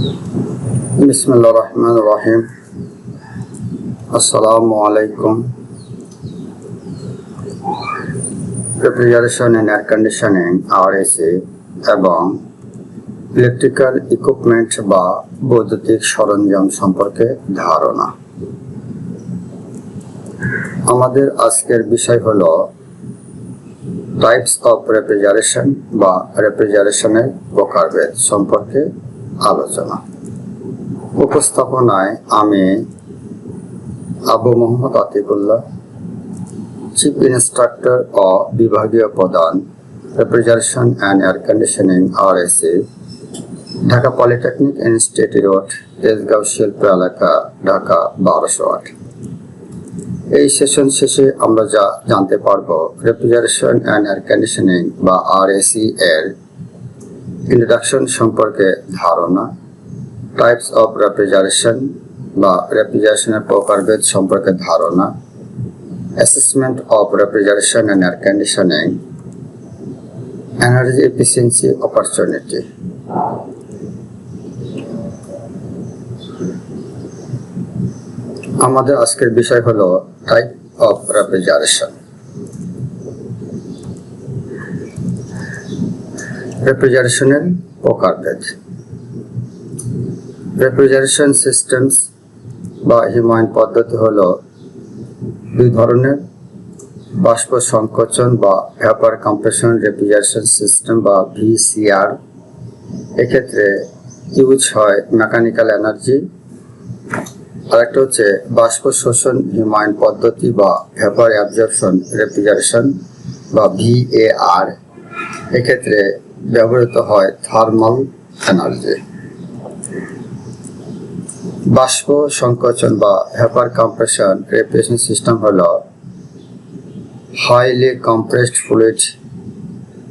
বিসমুল্লা রহমান রহিম আসসালামু আলাইকুম refrigeration and air conditioning RSA এবং ইলেকট্রিক্যাল ইকুইপমেন্ট বা বৈদ্যুতিক সরঞ্জাম সম্পর্কে ধারণা। আমাদের আজকের বিষয় হলো টাইপস অফ রেফ্রিজারেশন বা রেফ্রিজারেশনের প্রকারভেদ সম্পর্কে আলোচনা। উপস্থাপনায় আমি আবু মোহাম্মদ আতিকুল্লাহ, চিফ ইনস্ট্রাক্টর ও বিভাগীয় প্রধান, রেফ্রিজারেশন অ্যান্ড এয়ার কন্ডিশনিং আর ঢাকা পলিটেকনিক ইনস্টিটিউট, তেজগাঁও শিল্প এলাকা, ঢাকা বারোশো আট। এই সেশন শেষে আমরা যা জানতে পারব, রেফ্রিজারেশন অ্যান্ড এয়ার কন্ডিশনিং বা আর এর ইন্ট্রোডাকশন সম্পর্কে ধারণা টাইপস অফ রেফ্রিজারেশন বা রেফ্রিজারেশনের প্রকারভেদ সম্পর্কে ধারণা assessment of refrigeration and air conditioning energy efficiency opportunity আমাদের আজকের বিষয় হলো টাইপ অফ রেফ্রিজারেশন রেফ্রিজারেশনের প্রকারভেদ রেফ্রিজারেশন সিস্টেমস বা হিমায়ন পদ্ধতি হলো দুই ধরনের, বাষ্প সংকোচন বা ভ্যাপার কম্প্রেশন রেফ্রিজারেশন সিস্টেম বা ভিসিআর এক্ষেত্রে ইউজ হয় মেকানিক্যাল এনার্জি আরেকটা হচ্ছে বাষ্প শোষণ হিমায়ন পদ্ধতি বা ভ্যাপার অ্যাবজর্পশন রেফ্রিজারেশন বা ভিএআর এক্ষেত্রে ব্যবহৃত হয় থার্মাল এনার্জি বাষ্প সংকোচন বা হেপার কম্প্রেশন প্রিপারেশন সিস্টেম হল highly compressed fluid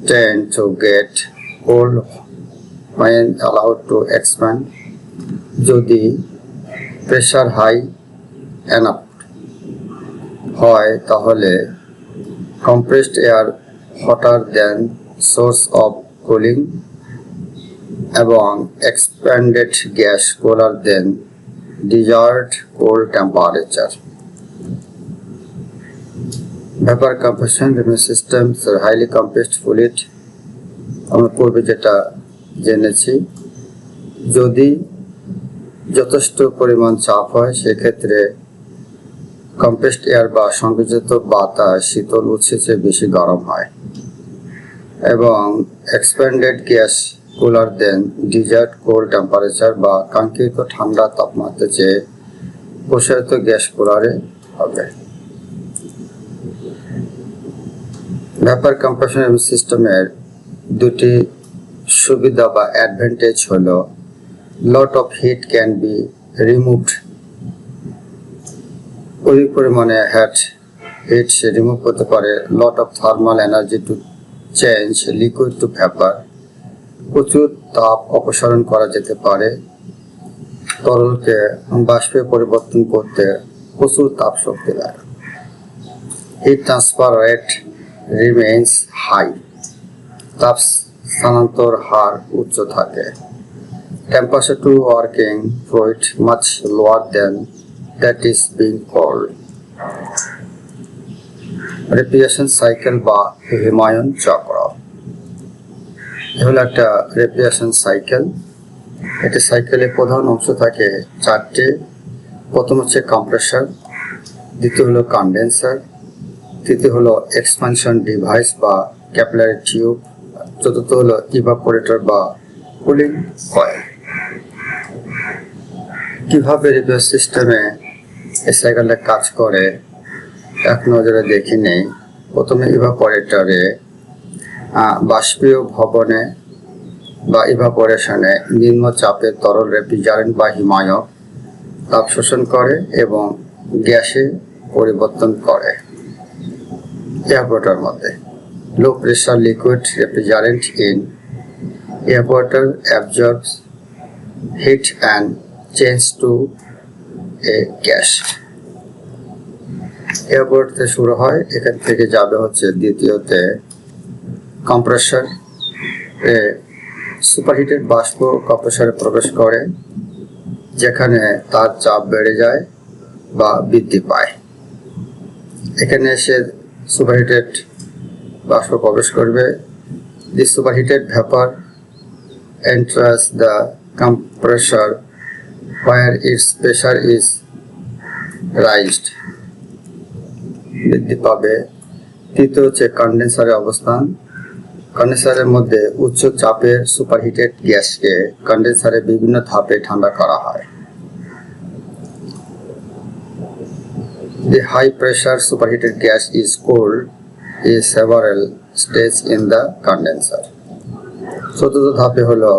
tend to get cold allowed to expand যদি প্রেশার হাই অ্যানাপ হয় তাহলে compressed air hotter than source of cooling এবং expanded gas cooler than desired cold temperature vapour compression system highly compressed fluid আমরা পূর্বে যেটা জেনেছি, যদি যথেষ্ট পরিমাণ চাপ হয়, সেক্ষেত্রে কম্পোস্ট এয়ার বা সংযোজিত বাতাস শীতল উৎসে বেশি গরম হয়। এবং expanded gas cooler than desired cold temperature বা কাঙ্ক্ষিত ঠান্ডা তাপমাত্রা চেয়ে প্রসারিত গ্যাস কুলারে হবে। ভ্যাপার কম্প্রেশন সিস্টেমের দুটি সুবিধা বা অ্যাডভান্টেজ হল lot of heat can be removed অধিক পরিমাণে হ্যাট হিট সে রিমুভ করতে পারে lot of thermal energy to change liquid to vapour প্রচুর তাপ অপসারণ করা যেতে পারে। তরলকে বাষ্পে পরিবর্তন করতে প্রচুর তাপ শক্তি দেয়। Heat transfer rate remains high তাপ স্থানান্তর হার উচ্চ থাকে। temperature to working fluid much lower than that is being cold. Refrigeration cycle বা হিমায়ন চক্র। হলো একটা রেফ্রিজারেশন সাইকেল। এটি সাইকেলের প্রধান অংশ থাকে চারটে। প্রথম হচ্ছে কম্প্রেসার, দ্বিতীয় হলো কন্ডেন্সার, তৃতীয় হলো এক্সপানশন ডিভাইস বা ক্যাপিলারি টিউব, চতুর্থ হলো ইভাপোরেটর বা কুলিং কয়েল। কীভাবে রিপেয়ার সিস্টেমে এই সাইকেলটা কাজ করে? এক নজরে দেখি নেই। প্রথমে ইভাপোরেটরে বাষ্পীয় ভবনে বা ইভাপোরেশনে নিম্ন চাপের তরল রেফ্রিজারেন্ট বা হিমায়ক তাপ শোষণ করে এবং গ্যাসে পরিবর্তন করে। এয়ারপোর্টের মধ্যে। Low pressure liquid refrigerant in evaporator absorbs heat and change to a gas এয়ারপোর্টতে শুরু হয়। এখান থেকে যাবে হচ্ছে দ্বিতীয়তে কম্প্রেসর। সুপারহিটেড বাষ্প কম্প্রেসরে প্রবেশ করে, যেখানে তার চাপ বেড়ে যায় বা বৃদ্ধি পায়। এখানে এসে সুপারহিটেড বাষ্প প্রবেশ করবে। The superheated vapour enters the compressor where its pressure is raised বৃদ্ধি পাবে। তৃতীয় হচ্ছে কন্ডেন্সারের অবস্থান। কন্ডেন্সারের মধ্যে উচ্চ চাপের সুপারহিটেড গ্যাসকে কন্ডেন্সারে বিভিন্ন ধাপে ঠান্ডা করা হয়। The high pressure superheated gas is cooled in several stages in the condenser. চতুর্থ ধাপে হলো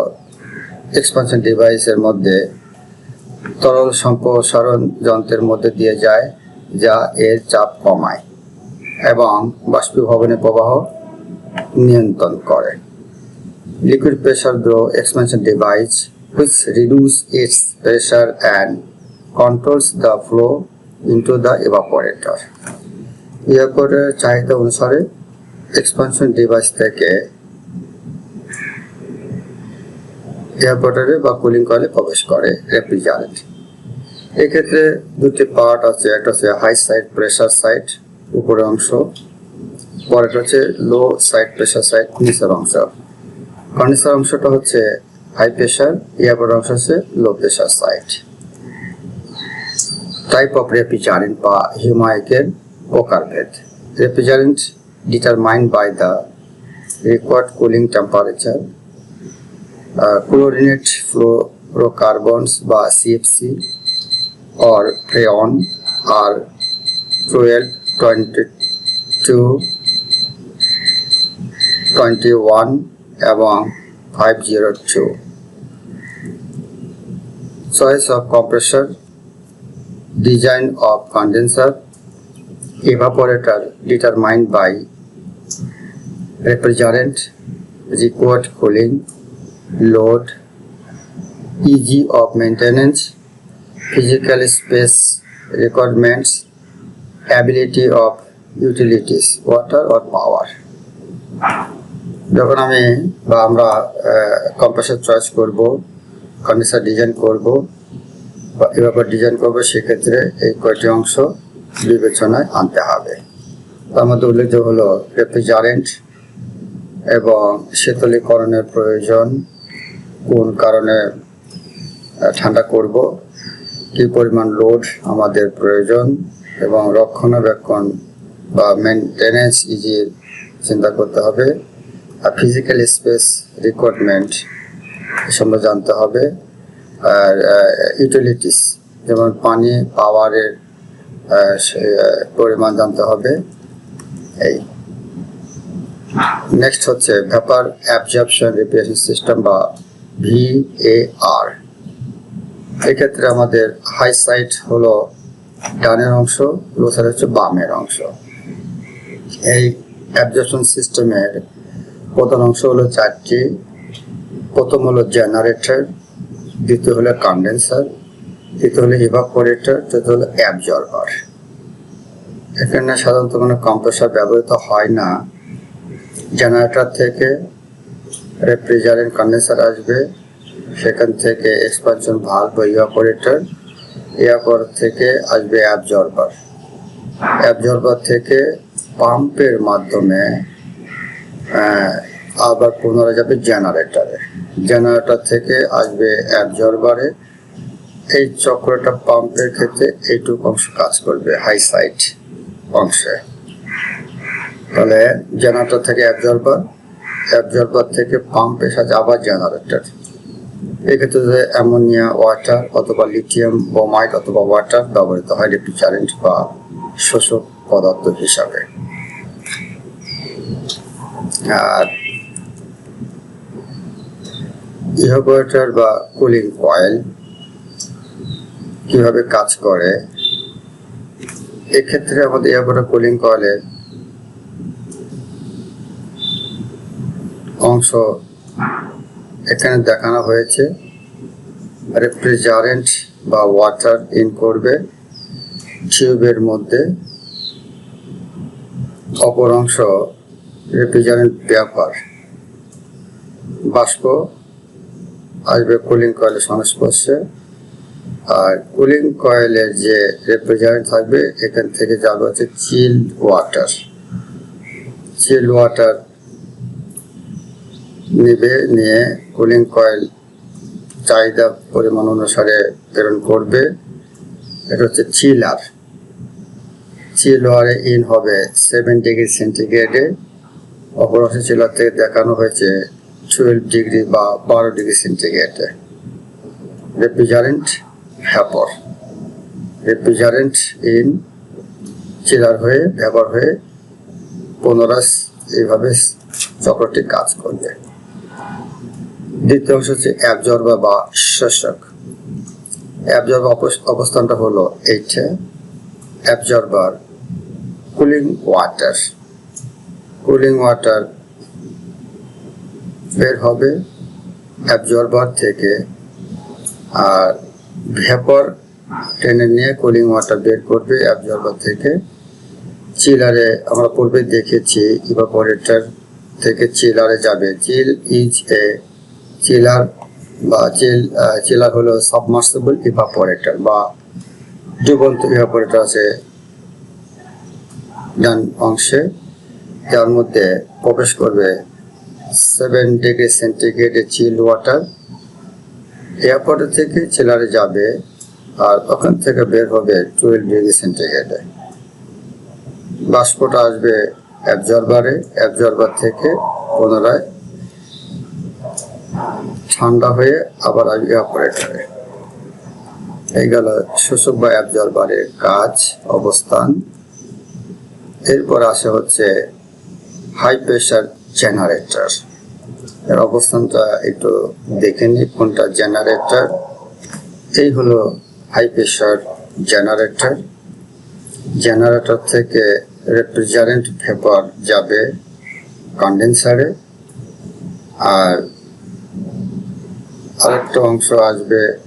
এক্সপানশন ডিভাইসের মধ্যে তরল সম্প্রসারণ যন্ত্রের মধ্যে দিয়ে যায়। যা এর চাপ কমায় এবং বাষ্পীভবনের প্রবাহ নিয়ন্ত্রণ করে liquid pressure through expansion device which reduce its pressure and controls the flow into the evaporator. evaporator চাহিদা অনুসারে এক্সপানশন ডিভাইস থেকে এয়ারপোর্টারে বা কুলিং কয়েলে প্রবেশ করে রেফ্রিজারেন্ট এক্ষেত্রে দুটি পার্ট আছে, একটা হচ্ছে হাই সাইড প্রেশার সাইড উপরের অংশ। পরেরটা হচ্ছে লো সাইড প্রেশার সাইড নিচের অংশ। কন্ডেন্সার অংশটা হচ্ছে হাই প্রেশার এয়ারপোর্ট অংশ হচ্ছে low pressure side type of refrigerant বা হিমায়কের প্রকারভেদ। Refrigerant determined by the required cooling temperature chlorinated fluorocarbons বা সিএফসি or freon are 12, 22, 21 এবং 502. Choice of compressor, design of condenser, evaporator determined by refrigerant, required cooling, load, easy of maintenance, physical space requirements, ability of utilities, water or power. যখন আমি বা আমরা compressor choice করব condenser design করব বা এভাবে design করব সেক্ষেত্রে এই কয়টি অংশ বিবেচনায় আনতে হবে তার মধ্যে উল্লেখযোগ্য হলো রেফ্রিজারেন্ট এবং শীতলীকরণের প্রয়োজন কোন কারণে ঠান্ডা করব কি পরিমাণ লোড আমাদের প্রয়োজন এবং রক্ষণাবেক্ষণ বা মেনটেনেন্স ইজি চিন্তা করতে হবে। আর ফিজিক্যাল স্পেস রিকোয়ারমেন্ট সম্বন্ধে জানতে হবে। আর ইউটিলিটিস যেমন পানি পাওয়ারের পরিমাণ জানতে হবে। এই। নেক্সট হচ্ছে ভ্যাপার অ্যাবজর্পশন রিপ্রেশন সিস্টেম বা ভিএআর এক্ষেত্রে আমাদের হাই সাইড হলো ডানের অংশ লো সাইড হচ্ছে বামের অংশ। এই অ্যাবজর্পশন সিস্টেমের প্রধান অংশ হলো চারটি। প্রথম হলো জেনারেটর দ্বিতীয় হলো কন্ডেন্সার তৃতীয় হলো ইভাপোরেটর চতুর্থ হলো অ্যাবজর্বার এখানে সাধারণত কোনো কম্প্রেসার ব্যবহৃত হয় না। জেনারেটর থেকে রেফ্রিজারেন্ট কন্ডেন্সার আসবে। সেখান থেকে এক্সপানশন ভাল্ব বা ইভাপোরেটর এরপর থেকে আসবে অ্যাবজর্বার অ্যাবজর্বার থেকে পাম্পের মাধ্যমে আবার পুনরায় যাবে জেনারেটরে জেনারেটর থেকে আসবে অ্যাবজর্বারে এই চক্রটা পাম্পের ক্ষেত্রে এইটুকু অংশ কাজ করবে হাই সাইড অংশে। তাহলে জেনারেটর থেকে অ্যাবজর্বার অ্যাবজর্বার থেকে পাম্পের সাথে আবার জেনারেটর এক্ষেত্রে অ্যামোনিয়া, ওয়াটার অথবা লিথিয়াম বোমাইট অথবা ওয়াটার ব্যবহৃত হয় রেফ্রিজারেন্ট বা শোষক পদার্থ হিসাবে। আর ইভাপোরেটর বা কুলিং কয়েল কীভাবে কাজ করে? এক্ষেত্রে আমাদের ইভাপোরেটর কুলিং কয়েলের অংশ এখানে দেখানো হয়েছে রেফ্রিজারেন্ট বা ওয়াটার ইন করবে টিউবের মধ্যে অপর অংশ রেফ্রিজারেন্ট পেপার বাষ্প আসবে কুলিং কয়েলের সংস্পর্শে। আর কুলিং কয়েলের যে রেফ্রিজারেন্ট থাকবে, এখান থেকে যাবে হচ্ছে চিল ওয়াটার চিল ওয়াটার নিবে, নিয়ে কুলিং কয়েল চাহিদা পরিমাণ অনুসারে প্রেরণ করবে। এটা হচ্ছে চিলার চিলারে ইন হবে সেভেন ডিগ্রি সেন্টিগ্রেডে অপরাশি চিলার থেকে দেখানো হয়েছে টুয়েলভ ডিগ্রি বা বারো degree সেন্টিগ্রেডে refrigerant vapour refrigerant in chiller হয়ে ভ্যাপর হয়ে পুনরায় এইভাবে চক্রটি কাজ করবে। দ্বিতীয় অংশ হচ্ছে অ্যাবজর্বার বা শোষক। অ্যাবজর্বার অবস্থানটা হলো এইটা, absorber cooling water. Cooling water বের হবে অ্যাবজর্বার থেকে আর ভেপর টেনে নিয়ে কুলিং ওয়াটার বের করবে অ্যাবজর্বার থেকে। চিলারে আমরা পূর্বে দেখেছি ইভাপোরেটর থেকে চিলারে যাবে। চিল ইজ এ চিলার বা চিল চিলার হলো সাবমার্সিবল ইভাপোরেটর বা ডুবন্ত ইভাপোরেটর আছে ডান অংশে। যার মধ্যে প্রবেশ করবে সেভেন ডিগ্রি সেন্টিগ্রেডে চিল ওয়াটার এয়ারপোর্ট থেকে চেলারে যাবে আর ওখান থেকে বের হবে টুয়েলভ ডিগ্রি সেন্টিগ্রেডে বাষ্পটা আসবে অ্যাবজর্বারে অ্যাবজর্বার থেকে পুনরায় ঠান্ডা হয়ে আবার আসবে অপারেটরে। এই গেল শোষক বা অ্যাবজর্বারের কাজ, অবস্থান। এরপর আসে হচ্ছে হাই প্রেশার জেনারেটর এর অবস্থানটা একটু দেখে নিই, কোনটা জেনারেটর এই হলো হাই প্রেশার জেনারেটর জেনারেটর থেকে রেফ্রিজারেন্ট ভেপার যাবে কন্ডেন্সারে আর আরেকটা অংশ আসবে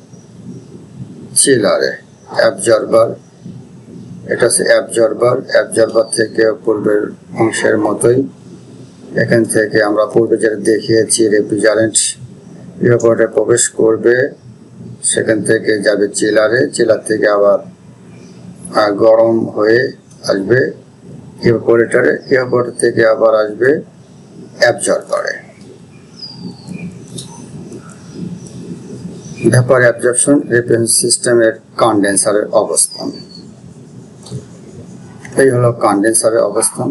চিলারে, অ্যাবজর্বার। এটা হচ্ছে অ্যাবজর্বার। অ্যাবজর্বার থেকে পূর্বের অংশের মতোই। এখান থেকে আমরা পূর্বে যেটা দেখিয়েছি, রেফ্রিজারেন্ট ইভাপোরেটরে প্রবেশ করবে। সেখান থেকে যাবে চিলারে। চিলার থেকে আবার গরম হয়ে আসবে। ইভাপোরেটরে ইভাপোরেটর থেকে আবার আসবে অ্যাবজর্বারে। ভেপার অ্যাবজর্পশন রেফারেন্স সিস্টেমের কন্ডেন্সারের অবস্থান। এই হলো কন্ডেন্সারের অবস্থান।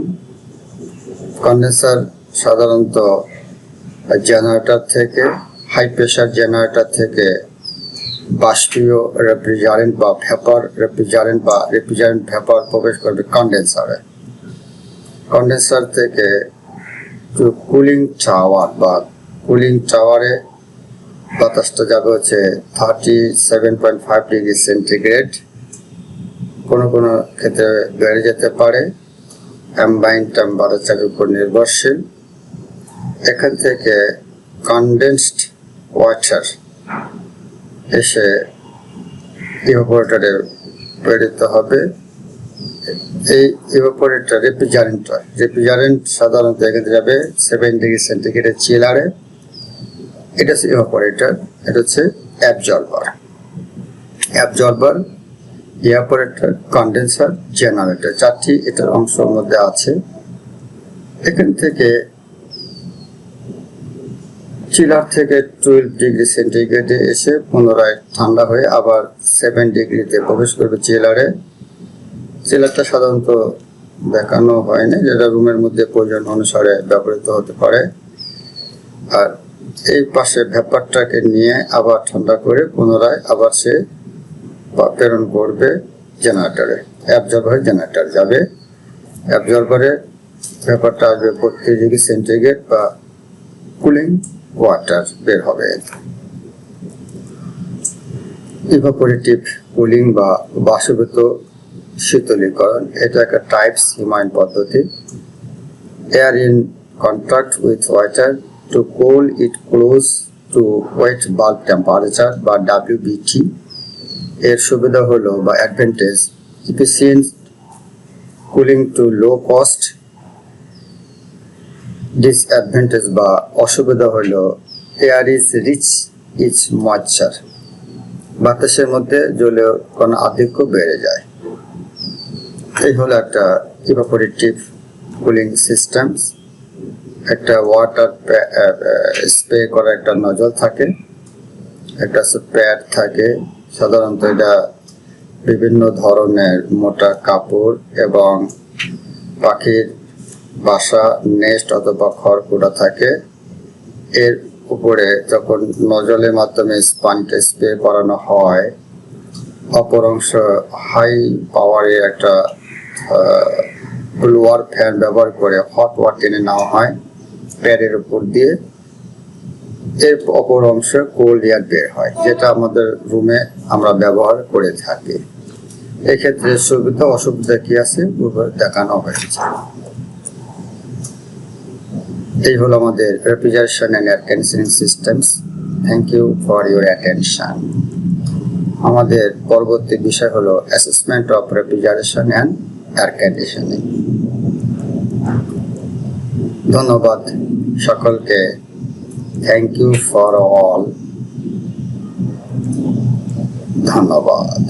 কন্ডেন্সার সাধারণত জেনারেটর থেকে হাই প্রেশার জেনারেটর থেকে বাষ্পীয় রেফ্রিজারেন্ট বা ভেপার রেফ্রিজারেন্ট বা রেফ্রিজারেন্ট ভেপার প্রবেশ করবে কন্ডেন্সারে কন্ডেন্সার থেকে কুলিং টাওয়ার বা কুলিং টাওয়ারে বাতাসটা যাবে হচ্ছে thirty seven point five degree centigrade কোনো কোনো ক্ষেত্রে বেড়ে যেতে পারে। অ্যাম্বাইন টেম্পারেচারের উপর নির্ভরশীল। এখান থেকে কনডেন্সড ওয়াটার এসে ইভাপোরেটরে প্রেরিত হবে। এই ইভাপোরেটর রেফ্রিজারেন্ট হয়। রেফ্রিজারেন্ট সাধারণত এখানে যাবে সেভেন ডিগ্রি সেন্টিগ্রেডের চিলারে। এটা হচ্ছে ইভাপোরেটর এটা হচ্ছে absorber absorber evaporator condenser generator চারটি এটার অংশের মধ্যে আছে। এখান থেকে চিলার থেকে টুয়েলভ ডিগ্রি সেন্টিগ্রেডে এসে পুনরায় ঠান্ডা হয়ে আবার সেভেন ডিগ্রিতে প্রবেশ করবে চিলারে চিলারটা সাধারণত দেখানো হয় না, যেটা রুমের মধ্যে প্রয়োজন অনুসারে ব্যবহৃত হতে পারে। আর এই পাশে ভ্যাপারটাকে নিয়ে আবার ঠান্ডা করে পুনরায় আবার সে প্রেরণ করবে জেনারেটরে। অ্যাবজর্ভার জেনারেটর যাবে। অ্যাবজর্ভারে ব্যাপারটা আসবে বত্রিশ ডিগ্রি সেন্টিগ্রেড বা কুলিং ওয়াটার বের হবে। ইভাপোরেটিভ কুলিং বা বাষ্পীভূত শীতলীকরণ, এটা একটা টাইপস হিমায়ন পদ্ধতি। Air in contact with water to cool it close to wet bulb temperature বা ডাব্লিউবিটি এর সুবিধা হলো বা advantage efficient cooling to low cost disadvantage বা অসুবিধা হলো air is rich is moisture বাতাসের মধ্যে জলীয় কণা আধিক্য বেড়ে যায়। এই হলো একটা ইভাপোরেটিভ কুলিং সিস্টেমস একটা ওয়াটার স্প্রে করা একটা নজল থাকে। একটা প্যাড থাকে। সাধারণত এটা বিভিন্ন ধরনের মোটা কাপড় এবং পাখির বাসা নেস্ট অথবা খড়কুটা থাকে। এর উপরে যখন নজলের মাধ্যমে পানিটা স্প্রে করানো হয়, অপর অংশ হাই পাওয়ারের একটা ফ্যান ব্যবহার করে হট ওয়াটার টেনে নেওয়া হয়। প্যাডের উপর দিয়ে এর অপর অংশে কোল্ড এয়ার বের হয়, যেটা আমাদের রুমে আমরা ব্যবহার করে থাকি। এক্ষেত্রে সুবিধা অসুবিধা কি আছে? দেখানো হয়েছে। এই হলো আমাদের refrigeration and air conditioning systems thank you for your attention আমাদের পরবর্তী বিষয় হলো assessment of refrigeration and air conditioning ধন্যবাদ সকলকে। থ্যাংক ইউ ফর অল ধন্যবাদ।